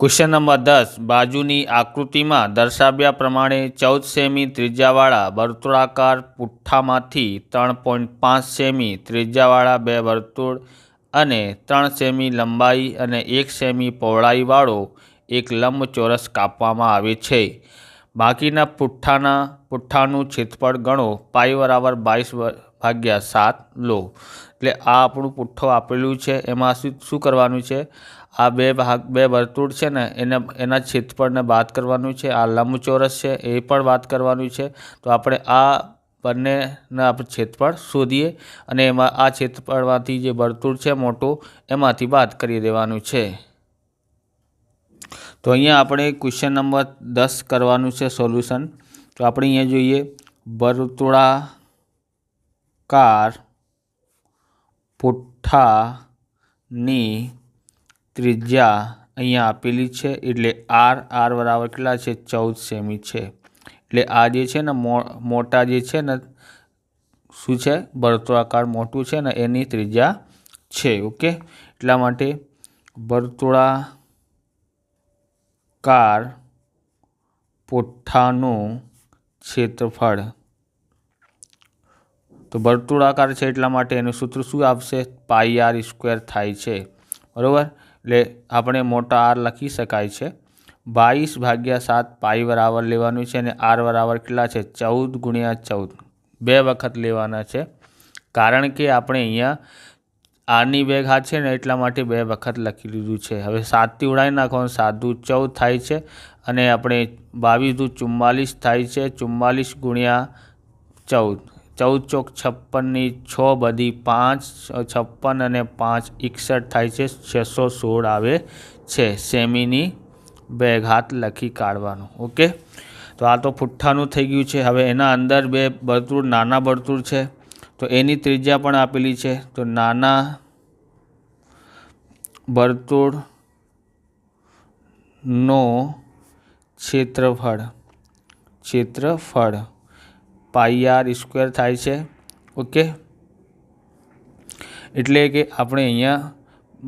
Question number દસ. બાજુની આકૃતિમાં દર્શાવ્યા પ્રમાણે ચૌદ સેમી ત્રિજ્યાવાળા વર્તુળાકાર પુઠ્ઠામાંથી ત્રણ પોઈન્ટ પાંચ સેમી ત્રિજ્યાવાળા બે વર્તુળ અને ત્રણ સેમી લંબાઈ અને એક સેમી પહોળાઈવાળો એક લંબચોરસ કાપવામાં આવે છે. બાકીના પુઠ્ઠાના પુઠ્ઠાનું ક્ષેત્રફળ ગણો. પાઈ બરાબર બાવીસ ભાગ્યા સાત લો. એટલે આ આપણું પુઠ્ઠો આપેલું છે. એમાં શું શું કરવાનું છે? આ બે ભાગ, બે વર્તુળ છે ને, એને, એના ક્ષેત્રફળને બાદ કરવાનું છે, આ લંબચોરસ છે, એ પણ વાત કરવાનું છે. તો આપણે આ બંનેના આપણે છેદફળ શોધીએ અને એમાં આ ક્ષેત્રફળમાંથી જે વર્તુળ છે મોટું, એમાંથી બાદ કરી દેવાનું છે. તો અહીંયા આપણે ક્વેશ્ચન નંબર દસ કરવાનું છે સોલ્યુશન તો આપણે અહીંયા જોઈએ, વર્તુળાકાર પુઠ્ઠાની ત્રિજ્યા અહીંયા આપેલી છે. એટલે આર આર બરાબર કેટલા છે? ચૌદ સેમી છે. એટલે આ જે છે ને મોટા જે છે ને શું છે? વર્તુળાકાર મોટું છે ને એની ત્રિજ્યા છે, ઓકે? એટલા માટે વર્તુળાકાર પોઠ્ઠાનું ક્ષેત્રફળ. તો વર્તુળાકાર છે એટલા માટે એનું સૂત્ર શું આવશે? પાઈ આર સ્ક્વેર થાય છે. બરાબર? એટલે આપણે મોટા આર લખી શકાય છે. બાવીસ ભાગ્યા સાત પાઈ બરાબર લેવાનું છે અને આર બરાબર કેટલા છે? ચૌદ ગુણ્યા ચૌદ. બે વખત લેવાના છે. કારણ કે આપણે અહીંયા આરની બે ઘાત છે ને એટલા માટે બે વખત લખી લીધું છે. હવે સાતથી ઉડાવી નાખવાનું. સાત દૂધ ચૌદ થાય છે અને આપણે બાવીસ દૂધ ચુમ્માલીસ થાય છે. ચુમ્માલીસ ગુણ્યા ચૌદ. ચૌદ ચોક છપ્પનની છ બધી પાંચ છપ્પન અને પાંચ એકસઠ થાય છે, છસો સોળ આવે છે. સેમીની બે ઘાત લખી કાઢવાનું, ઓકે? તો આ તો પુઠ્ઠાનું થઈ ગયું છે. હવે એના અંદર બે વર્તુળ નાના વર્તુળ છે. તો એની ત્રિજ્યા પણ આપેલી છે. તો નાના વર્તુળનો ક્ષેત્રફળ ક્ષેત્રફળ પાઈ આર સ્ક્વેર થાય છે. ઓકે? એટલે કે આપણે અહીંયા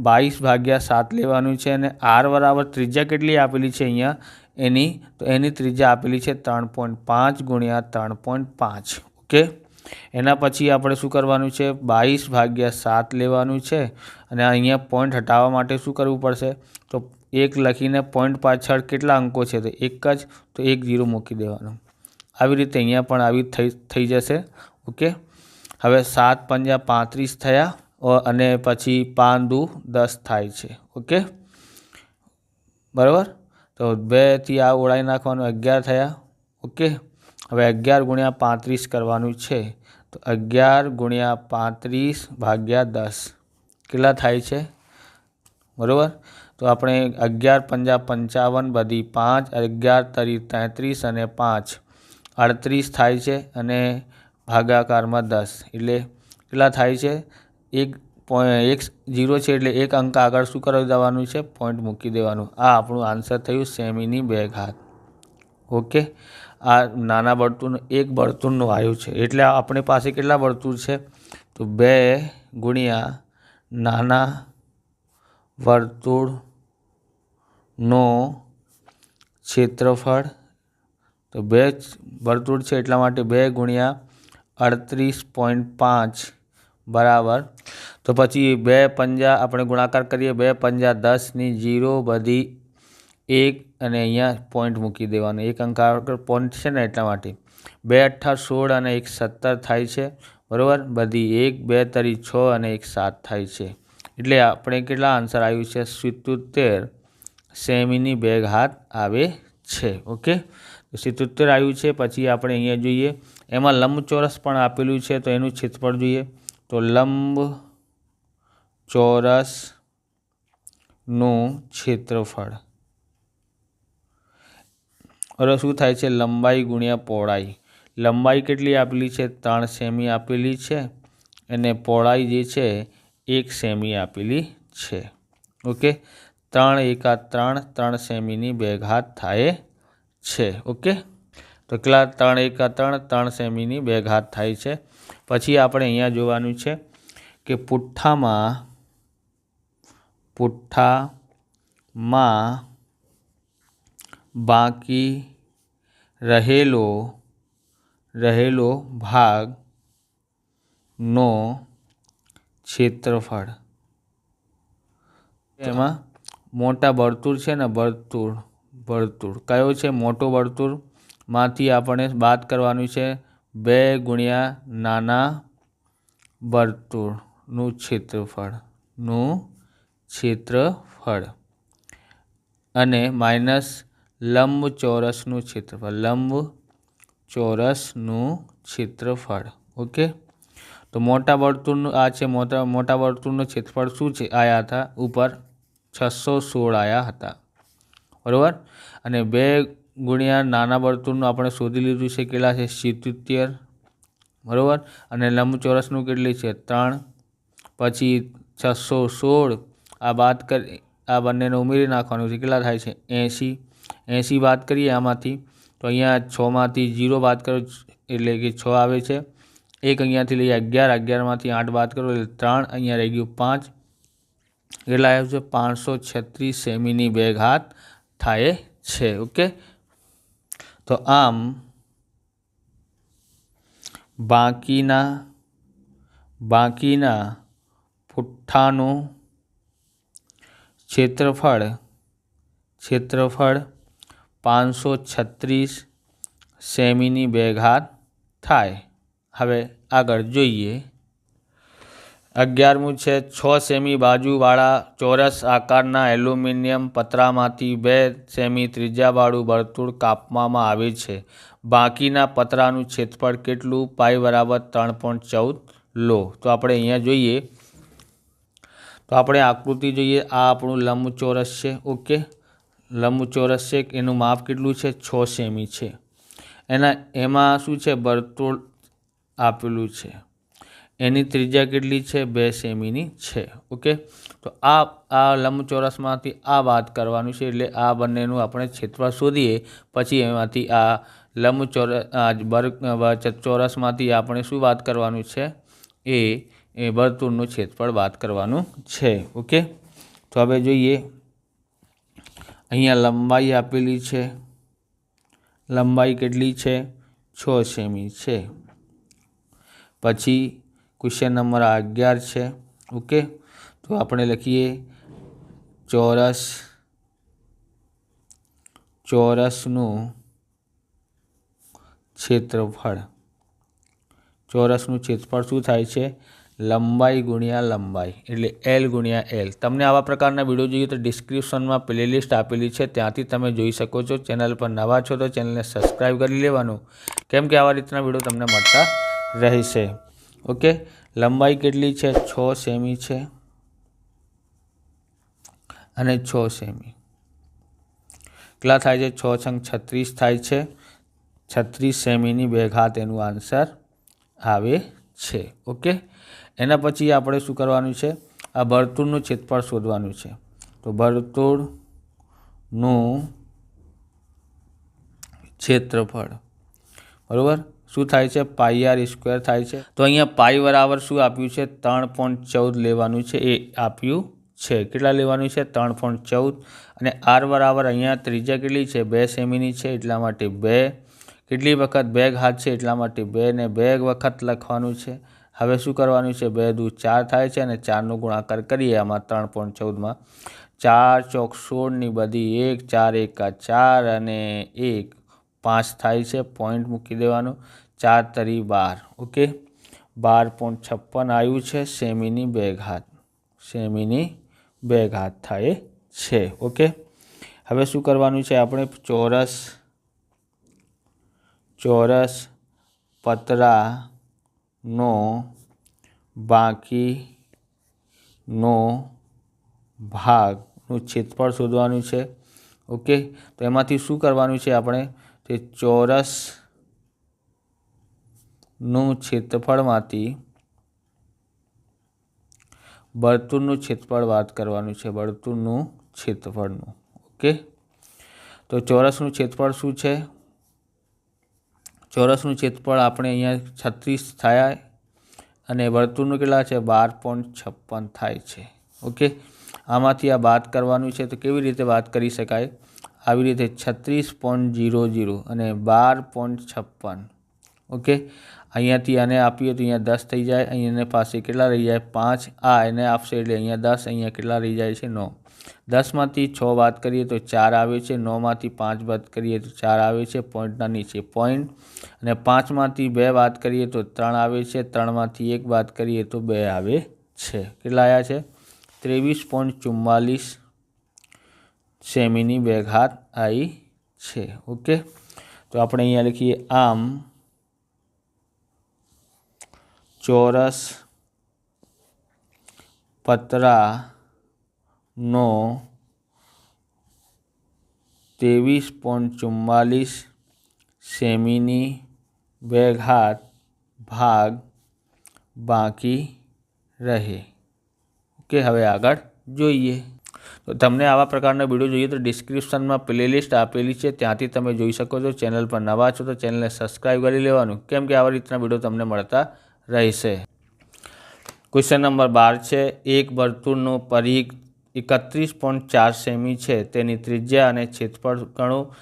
બાવીસ ભાગ્યા સાત લેવાનું છે અને આર બરાબર ત્રિજ્યા કેટલી આપેલી છે અહીંયા? એની, તો એની ત્રિજ્યા આપેલી છે ત્રણ પોઈન્ટ પાંચ ગુણ્યા ત્રણ પોઈન્ટ પાંચ. ઓકે? એના પછી આપણે શું કરવાનું છે? બાવીસ ભાગ્યા સાત લેવાનું છે અને અહીંયા પોઈન્ટ હટાવવા માટે શું કરવું પડશે? તો એક લખીને પોઈન્ટ પાછળ કેટલા અંકો છે? તો એક જ, તો એક જીરો મૂકી દેવાનું. આવી રીતે અહીંયા પણ આવી થઈ થઈ જશે. ઓકે? હવે સાત પંજા પાંત્રીસ થયા અને પછી પાંદુ દસ થાય છે. ઓકે? બરાબર? તો બેથી આ ઓળાઈ નાખવાનું અગિયાર થયા. ઓકે? હવે અગિયાર ગુણ્યા પાંત્રીસ કરવાનું છે. તો અગિયાર ગુણ્યા પાંત્રીસ ભાગ્યા દસ. કેટલા થાય છે? બરાબર? તો આપણે અગિયાર પંજા પંચાવન બધી પાંચ, અગિયાર તરી તેત્રીસ અને પાંચ. અડત્રીસ થાય છે અને ભાગાકારમાં દસ. એટલે કેટલા થાય છે? એક એક જીરો છે એટલે એક અંક આગળ શું કરી દેવાનું છે? પોઈન્ટ મૂકી દેવાનું. આ આપણું આન્સર થયું સેમીની બે ઘાત ઓકે? આ નાના વર્તુળનું એક વર્તુળનું આવ્યું છે. એટલે આપણી પાસે કેટલા વર્તુળ છે? તો બે ગુણ્યા નાના વર્તુળનો ક્ષેત્રફળ તો બે વર્તુળ છે એટલા માટે બે ગુણ્યા અડત્રીસ પોઈન્ટ પાંચ બરાબર. તો પછી બે પંજા આપણે ગુણાકાર કરીએ, બે પંજા દસની જીરો બધી એક અને અહીંયા પોઈન્ટ મૂકી દેવાનો. એક અંક પોઈન્ટ છે ને એટલા માટે. બે અઠ્ઠા સોળ અને એક સત્તર થાય છે, બરાબર? બધી એક, બે તરી છ અને એક સાત થાય છે. એટલે આપણે કેટલા આન્સર આવ્યું છે? સિત્તોતેર સેમીની બે ઘાત આવે છે, ઓકે? સિત્તોતેર આવ્યું છે, પછી આપણે અહીંયા જોઈએ. એમાં લંબચોરસ પણ આપેલું છે, તો એનું ક્ષેત્રફળ જોઈએ. તો લંબ ચોરસનું ક્ષેત્રફળ હવે શું થાય છે? લંબાઈ ગુણ્યા પહોળાઈ. લંબાઈ કેટલી આપેલી છે? ત્રણ સેમી આપેલી છે. અને પહોળાઈ જે છે, એક સેમી આપેલી છે. ઓકે? ત્રણ એકા ત્રણ ત્રણ સેમીની બે ઘાત થાય છે, ઓકે? તો કેટલા? ત્રણ એકા ત્રણ ત્રણ સેમીની બે ઘાત થાય છે. પછી આપણે અહીંયા જોવાનું છે કે પુઠ્ઠામાં પુઠ્ઠામાં બાકી રહેલો રહેલો ભાગનો ક્ષેત્રફળ. એમાં મોટા વર્તુળ છે ને વર્તુળ વર્તુળ. કયો છે મોટો વર્તુળમાંથી આપણે બાદ કરવાનું છે બે ગુણ્યા નાના વર્તુળનું ક્ષેત્રફળનું ક્ષેત્રફળ. અને માઇનસ લંબ ચોરસનું ક્ષેત્રફળ. લંબ ચોરસનું ક્ષેત્રફળ. ઓકે? તો મોટા વર્તુળનું, આ છે મોટા મોટા વર્તુળનું ક્ષેત્રફળ શું છે? આયા હતા, ઉપર છસો સોળ આયા હતા. બરાબર? અને બે ગુણ્યા નાના વર્તુળનું આપણે શોધી લીધું છે, કેટલા છે? સિત્તેર બરાબર? અને લંબચોરસનું કેટલી છે? ત્રણ. પછી છસો સોળ. આ બાદ કરી, આ બંનેને ઉમેરી નાખવાનું છે. કેટલા થાય છે? એંસી એંસી વાત કરીએ આમાંથી. તો અહીંયા છમાંથી જીરો વાત કરો, એટલે કે છ આવે છે. એક અહીંયાથી લઈએ અગિયાર. અગિયારમાંથી આઠ વાત કરો, એટલે ત્રણ. અહીંયા રહી ગયું પાંચ. કેટલા આવ્યું છે? પાંચસો છત્રીસ સેમીની બે ઘાત થાય છે ઓકે તો આમ બાકીના બાકીના પુઠ્ઠાનું ક્ષેત્રફળ ક્ષેત્રફળ પાંચસો છત્રીસ સેમીની બે ઘાત થાય હવે આગળ જોઈએ અગિયારમું છે, છ સેમી બાજુવાળા ચોરસ આકારના એલ્યુમિનિયમ પતરામાંથી બે સેમી ત્રિજ્યાવાળું વર્તુળ કાપવામાં આવે છે. બાકીના પતરાનું ક્ષેત્રફળ કેટલું? પાઈ બરાબર ત્રણ પોઈન્ટ ચૌદ લો. તો આપણે અહીંયા જોઈએ. તો આપણે આકૃતિ જોઈએ. આ આપણું લંબચોરસ છે. ઓકે. લંબચોરસ છે. એનું માપ કેટલું છે? છ સેમી છે. એના, એમાં શું છે? વર્તુળ આપેલું છે. એની ત્રિજ્યા કેટલી છે? બે સેમીની છે. ઓકે? તો આ આ લંબચોરસમાંથી આ વાત કરવાનું છે એટલે આ બંનેનું આપણે ક્ષેત્રફળ શોધીએ. પછી એમાંથી આ લંબચોરસ વર્ગ ચોરસમાંથી આપણે શું વાત કરવાનું છે? એ એ વર્તુળનું ક્ષેત્રફળ વાત કરવાનું છે. ઓકે? તો હવે જોઈએ. અહીંયા લંબાઈ આપેલી છે. લંબાઈ કેટલી છે? છ સેમી છે. પછી ક્વેશ્ચન નંબર અગિયાર છે. ઓકે તો આપણે લખીએ, ચોરસ, ચોરસનું ક્ષેત્રફળ ચોરસનું ક્ષેત્રફળ શું થાય છે? લંબાઈ ગુણ્યા લંબાઈ, એટલે એલ ગુણ્યા એલ તમને આવા પ્રકારના વીડિયો જોઈએ તો ડિસ્ક્રિપ્શનમાં પ્લેલિસ્ટ આપેલી છે. ત્યાંથી તમે જોઈ શકો છો. ચેનલ પર નવા છો તો ચેનલને સબસ્ક્રાઈબ કરી લેવાનું. કેમ કે આવા રીતના વીડિયો તમને મળતા રહેશે. ઓકે? લંબાઈ કેટલી છે? છ સેમી છે. અને છ સેમી. કેટલા થાય છે? છ છંગ છત્રીસ થાય છે. છત્રીસ સેમીની બે ઘાત એનું આન્સર આવે છે. ઓકે? એના પછી આપણે શું કરવાનું છે? આ વર્તુળનું ક્ષેત્રફળ શોધવાનું છે. તો વર્તુળનું ક્ષેત્રફળ બરાબર? શું થાય છે? પાઈ આર સ્ક્વેર થાય છે? તો અહીંયા પાઈ બરાબર શું આપ્યું છે? ત્રણ પોઈન્ટ ચૌદ લેવાનું છે, એ આપ્યું છે. કેટલા લેવાનું છે? ત્રણ પોઈન્ટ ચૌદ. અને આર બરાબર અહીંયા ત્રીજા કેટલી છે? બે સેમીની છે, એટલા માટે બે. કેટલી વખત બેગ હાથ છે, એટલા માટે બે ને બે વખત લખવાનું છે. હવે શું કરવાનું છે? બે દુ ચાર થાય છે અને ચારનો ગુણાકાર કરીએ આમાં ત્રણ પોઈન્ટ ચૌદમાં. ચાર ચોક સોળની બધી એક, ચાર એકા ચાર અને એક. પાંચ થાય છે પોઈન્ટ મૂકી દેવાનું. ચાર તરી બાર ઓકે બાર પોઈન્ટ છપ્પન આવ્યું છે, સેમીની બે ઘાત સેમીની બે ઘાત થાય છે ઓકે હવે શું કરવાનું છે આપણે? ચોરસ ચોરસ પતરાનો બાકીનો ભાગનું ક્ષેત્રફળ શોધવાનું છે ઓકે તો એમાંથી શું કરવાનું છે આપણે? તે ચોરસનું ક્ષેત્રફળમાંથી વર્તુળનું ક્ષેત્રફળ વાત કરવાનું છે વર્તુળનું ક્ષેત્રફળનું ઓકે તો ચોરસનું ક્ષેત્રફળ શું છે? ચોરસનું ક્ષેત્રફળ આપણે અહીંયા છત્રીસ થયા અને વર્તુળનું કેટલા છે? બાર પોઈન્ટ છપ્પન થાય છે. ઓકે આમાંથી આ વાત કરવાનું છે તો કેવી રીતે વાત કરી શકાય? આવી રીતે છત્રીસ પોઈન્ટ જીરો જીરો અને બાર પોઈન્ટ છપ્પન. ઓકે? અહીંયાથી આને આપીએ તો અહીંયા દસ થઈ જાય. અહીંયા પાસે કેટલા રહી જાય? પાંચ. આ એને આપશે એટલે અહીંયા દસ, અહીંયા કેટલા રહી જાય છે? નવ. દસમાંથી છ વાત કરીએ તો ચાર આવે છે. નવમાંથી પાંચ વાત કરીએ તો ચાર આવે છે. પોઈન્ટના નીચે પોઈન્ટ અને પાંચમાંથી બે વાત કરીએ તો ત્રણ આવે છે. ત્રણમાંથી એક વાત કરીએ તો બે આવે છે. કેટલા આવ્યા છે? ત્રેવીસ પોઈન્ટ ચુમ્માલીસ. સેમીની બે ઘાત આવી છે. ઓકે? તો આપણે અહીંયા લખીએ, આમ ચોરસ પતરાનો ત્રેવીસ પોઈન્ટ ચુમ્માલીસ સેમીની બે ઘાત ભાગ બાકી રહે. ઓકે, હવે આગળ જોઈએ. તો તમને આવા પ્રકારના વીડિયો જોઈએ તો ડિસ્ક્રિપ્શનમાં પ્લેલિસ્ટ આપેલી છે. ત્યાંથી તમે જોઈ શકો છો. ચેનલ પર નવા છો તો ચેનલને સબસ્ક્રાઈબ કરી લેવાનું. કેમ કે આવા રીતના વીડિયો તમને મળતા રહેશે. ક્વેશ્ચન નંબર બાર છે. એક વર્તુળનું પરિઘ એકત્રીસ પોઈન્ટ ચાર સેમી છે. તેની ત્રિજ્યા અને ક્ષેત્રફળ ગણો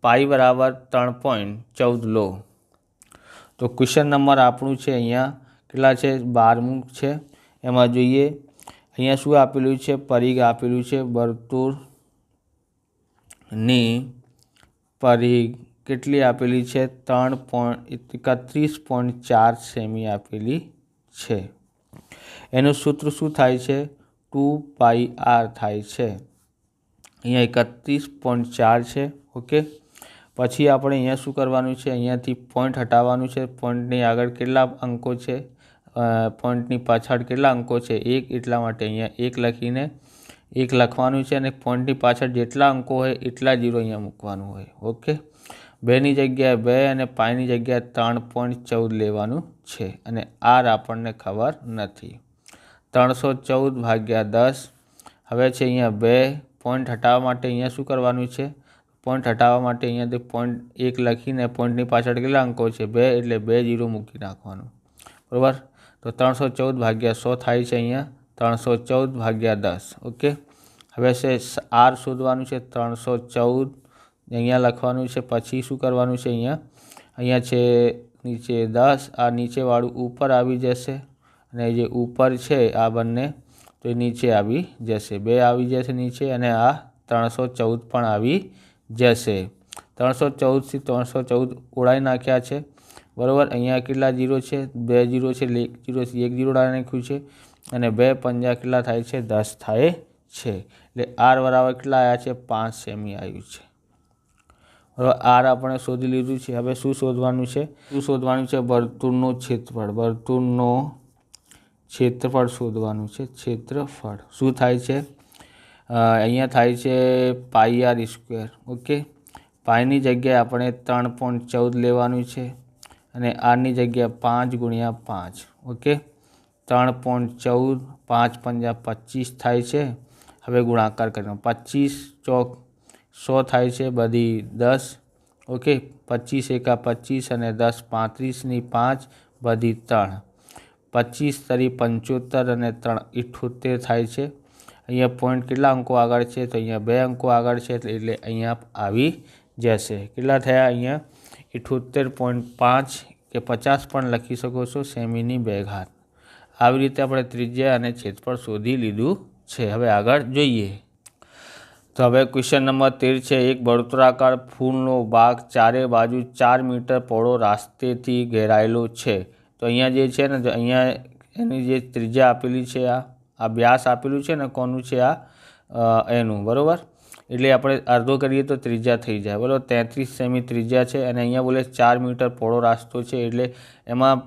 પાઈ બરાબર ત્રણ પોઈન્ટ ચૌદ લો. તો ક્વેશ્ચન નંબર આપણું છે અહીંયા કેટલા છે? બારમું છે. એમાં જોઈએ અહીંયા શું આપેલું છે? પરિઘ આપેલું છે. વર્તુળની પરિઘ કેટલી આપેલી છે? ત્રણ પોઈન્ટ એકત્રીસ પોઈન્ટ ચાર સેમી આપેલી છે. એનું સૂત્ર શું થાય છે? ટુ પાઈ આર થાય છે. અહીંયા એકત્રીસ પોઈન્ટ ચાર છે. ઓકે? પછી આપણે અહીંયા શું કરવાનું છે? અહીંયાથી પોઈન્ટ હટાવવાનું છે. પોઈન્ટની આગળ કેટલા અંકો છે? પોઈન્ટની પાછળ કેટલા અંકો છે? એક એટલા માટે અહીંયા એક લખીને એક લખવાનું છે અને પોઈન્ટની પાછળ જેટલા અંકો હોય એટલા જીરો અહીંયા મૂકવાનું હોય. ઓકે? બેની જગ્યાએ બે અને પાંચની જગ્યાએ ત્રણ પોઈન્ટ ચૌદ લેવાનું છે અને આર આપણને ખબર નથી. ત્રણસો ચૌદ ભાગ્યા દસ. હવે છે અહીંયા બે. પોઈન્ટ હટાવવા માટે અહીંયા શું કરવાનું છે? પોઈન્ટ હટાવવા માટે અહીંયાથી પોઈન્ટ એક લખીને પોઈન્ટની પાછળ કેટલા અંકો છે? બે એટલે બે જીરો મૂકી નાખવાનું. બરાબર? તો ત્રણસો ચૌદ ભાગ્યા સો થાય છે અહીંયા. ત્રણસો ચૌદ ભાગ્યા દસ. ઓકે? હવે છે આર શોધવાનું છે, ત્રણસો ચૌદ. અહીંયા લખવાનું છે, પછી શું કરવાનું છે અહીંયા? અહીંયા છે નીચે દસ, આ નીચેવાળું ઉપર આવી જશે. અને જે ઉપર છે આ બંને, તો એ નીચે આવી જશે. બે આવી જશે નીચે અને આ ત્રણસો ચૌદ પણ આવી જશે. ત્રણસો ચૌદથી ત્રણસો ચૌદ ઉડાઈ નાખ્યા છે. બરાબર? અહીંયા કેટલા જીરો છે? બે જીરો છે એટલે એક જીરો એક જીરો ઉડાવી નાખ્યું છે અને બે પંજા કેટલા થાય છે? દસ થાય છે. એટલે આર બરાબર કેટલા આવ્યા છે? પાંચ સેમી આવ્યું છે. બરાબર? આર આપણે શોધી લીધું છે. હવે શું શોધવાનું છે? શું શોધવાનું છે? વર્તુળનું ક્ષેત્રફળ. વર્તુળનો ક્ષેત્રફળ શોધવાનું છે. ક્ષેત્રફળ. શું થાય છે? અહીંયા થાય છે પાઈ આર સ્ક્વેર. ઓકે? પાઈની જગ્યાએ આપણે ત્રણ પોઈન્ટ ચૌદ લેવાનું છે. અને આરની જગ્યા પાંચ ગુણ્યા પાંચ, ઓકે? ત્રણ પોઈન્ટ ચૌદ, પાંચ પંજા પચીસ થાય છે. હવે ગુણાકાર કરીને પચીસ ચોક સો થાય છે, બધી દસ, ઓકે? પચીસ એકા પચીસ અને દસ પાંત્રીસની પાંચ, બધી ત્રણ. પચીસ તરી પંચોતેર અને ત્રણ ઇઠ્ઠોતેર થાય છે. અહીંયા પોઈન્ટ કેટલા અંકો આગળ છે? તો અહીંયા બે અંકો આગળ છે એટલે અહીંયા આવી જશે. કેટલા થયા અહીંયા? ઇઠ્ઠોતેર પોઈન્ટ પાંચ કે પચાસ પણ લખી શકો છો સેમીની બે ઘાત. આવી રીતે આપણે ત્રિજ્યા અને ક્ષેત્રફળ શોધી લીધું છે. હવે આગળ જોઈએ. તો હવે ક્વેશ્ચન નંબર તેર છે. એક બળતરાકાર ફૂલનો ભાગ ચારે બાજુ ચાર મીટર પહોળો રાસ્તેથી ઘેરાયેલો છે. તો અહીંયા જે છે ને અહીંયા એની જે ત્રિજ્યા આપેલી છે આ આ વ્યાસ આપેલું છે ને, કોનું છે આ? એનું. બરાબર? એટલે આપણે અડધો કરીએ તો ત્રિજ્યા થઈ જાય. બરાબર તેત્રીસ સેમી ત્રિજ્યા છે અને અહીંયા બોલે ચાર મીટર પહોળો રાસ્તો છે એટલે એમાં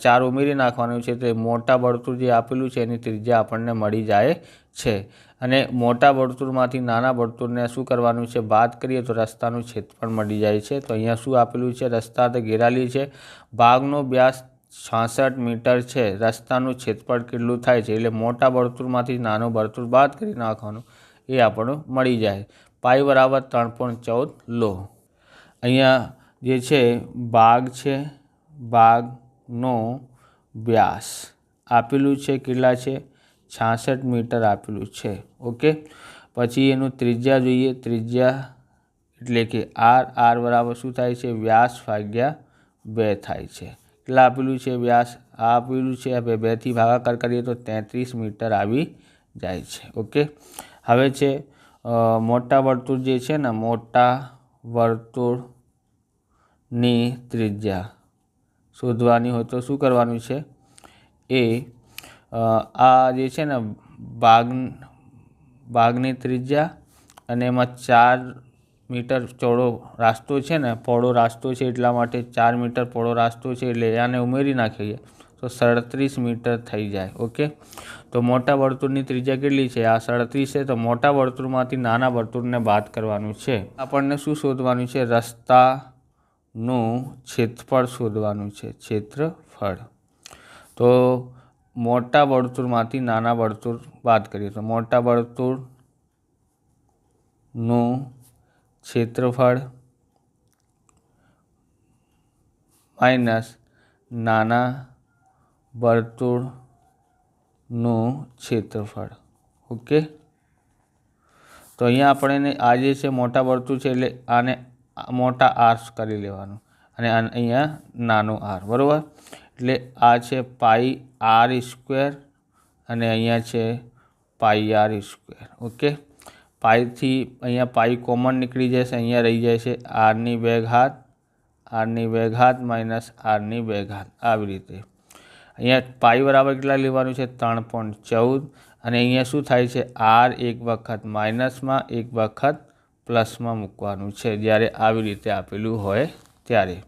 ચાર ઉમેરી નાખવાનું છે તો મોટા વર્તુળ જે આપેલું છે એની ત્રિજ્યા આપણને મળી જાય છે. અને મોટા વર્તુળમાંથી નાના વર્તુળને શું કરવાનું છે? બાદ કરીએ તો રસ્તાનું ક્ષેત્રફળ મળી જાય છે. તો અહીંયા શું આપેલું છે? રસ્તા તો ઘેરાલી છે. ભાગનો વ્યાસ છાસઠ મીટર છે. રસ્તાનું ક્ષેત્રફળ કેટલું થાય છે? એટલે મોટા વર્તુળમાંથી નાનો વર્તુળ બાદ કરી નાખવાનું. એ આપણો મળી જાય. પાઈ બરાબર ત્રણ પોઈન્ટ ચૌદ લો. અહીંયા જે છે, ભાગ છે, ભાગનો વ્યાસ આપેલું છે કેટલા છે? છાસઠ મીટર આપેલું છે. ઓકે? પછી એનું ત્રિજ્યા જોઈએ. ત્રિજ્યા એટલે કે આર આર બરાબર શું થાય છે? વ્યાસ ભાગ્યા બે થાય છે. કેટલા આપેલું છે? વ્યાસ આ આપેલું છે. આપણે બેથી ભાગાકાર કરીએ તો તેત્રીસ મીટર આવી જાય છે. ઓકે? હવે છે મોટા વર્તુળ જે છે ને, મોટા વર્તુળની ત્રિજ્યા શોધવાની હોય તો શું કરવાનું છે? એ આ જે છે ને બાગ બાગની ત્રિજ્યા અને એમાં ચાર મીટર ચોડો રાસ્તો છે ને પહોળો રાસ્તો છે એટલા માટે ચાર મીટર પહોળો રાસ્તો છે એટલે આને ઉમેરી નાખીએ. તો સડત્રીસ મીટર થઈ જાય, ઓકે? તો મોટા વર્તુળની ત્રિજ્યા કેટલી છે? આ સાડત્રીસ છે, તો મોટા વર્તુળમાંથી નાના વર્તુળને બાદ કરવાનું છે. આપણને શું શોધવાનું છે? રસ્તાનું ક્ષેત્રફળ શોધવાનું છે ક્ષેત્રફળ તો મોટા વર્તુળમાંથી નાના વર્તુળ બાદ કરીએ, તો મોટા વર્તુળનું ક્ષેત્રફળ માઇનસ નાના વર્તુળનું ક્ષેત્રફળ. ઓકે? તો અહીંયા આપણે આ જે છે મોટા વર્તુળ છે એટલે આને મોટા આર કરી લેવાનું અને અહીંયા નાનું આર બરાબર? એટલે આ છે પાઈ આર સ્ક્વેર અને અહીંયા છે પાઈ આર સ્ક્વેર, ઓકે? પાઈથી અહીંયા પાઈ કોમન નીકળી જશે, અહીંયા રહી જાય છે આરની બે ઘાત આરની બે ઘાત માઇનસ આરની બે ઘાત આવી રીતે. અહીંયા પાઈ બરાબર કેટલા લેવાનું છે? ત્રણ પોઈન્ટ ચૌદ. અને અહીંયા શું થાય છે? આર એક વખત માઇનસમાં, એક વખત પ્લસમાં મૂકવાનું છે, જ્યારે આવી રીતે આપેલું હોય ત્યારે.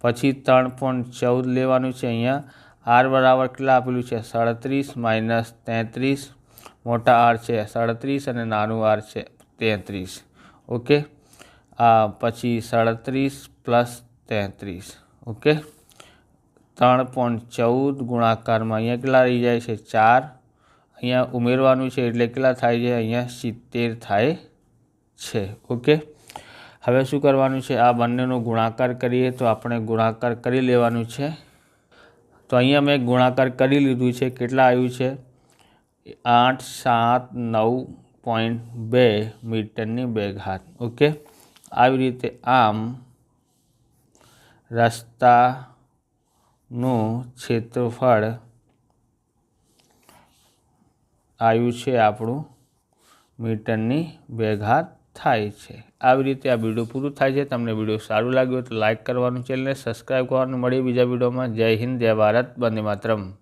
પછી ત્રણ પોઈન્ટ ચૌદ લેવાનું છે અહીંયા. આર બરાબર કેટલા આપેલું છે? સાડત્રીસ માઇનસ તેત્રીસ. મોટા આર છે સાડત્રીસ અને નાનું આર છે તેત્રીસ. ઓકે? આ પછી સાડત્રીસ પ્લસ તેત્રીસ. ઓકે? ત્રણ પોઈન્ટ ચૌદ ગુણાકારમાં અહીંયા કેટલા રહી જાય છે? ચાર. અહીંયા ઉમેરવાનું છે એટલે કેટલા થાય છે? અહીંયા સિત્તેર થાય છે. ઓકે? હવે શું કરવાનું છે? આ બંનેનો ગુણાકાર કરીએ તો આપણે ગુણાકાર કરી લેવાનું છે. તો અહીંયા મેં ગુણાકાર કરી લીધું છે. કેટલા આવ્યું છે? આઠ, સાત, નવ પોઈન્ટ બે મીટરની બે ઘાત ઓકે? આવી રીતે આમ રસ્તાનું ક્ષેત્રફળ આવ્યું છે આપણું મીટરની બે ઘાત થાય છે. આવી રીતે આ વીડિયો પૂરું થાય છે. તમને વીડિયો સારું લાગ્યું તો લાઇક કરવાનું, ચેનલને સબસ્ક્રાઈબ કરવાનું, મળીએ બીજા વિડીયોમાં. જય હિન્દ, જય ભારત, વંદે માતરમ.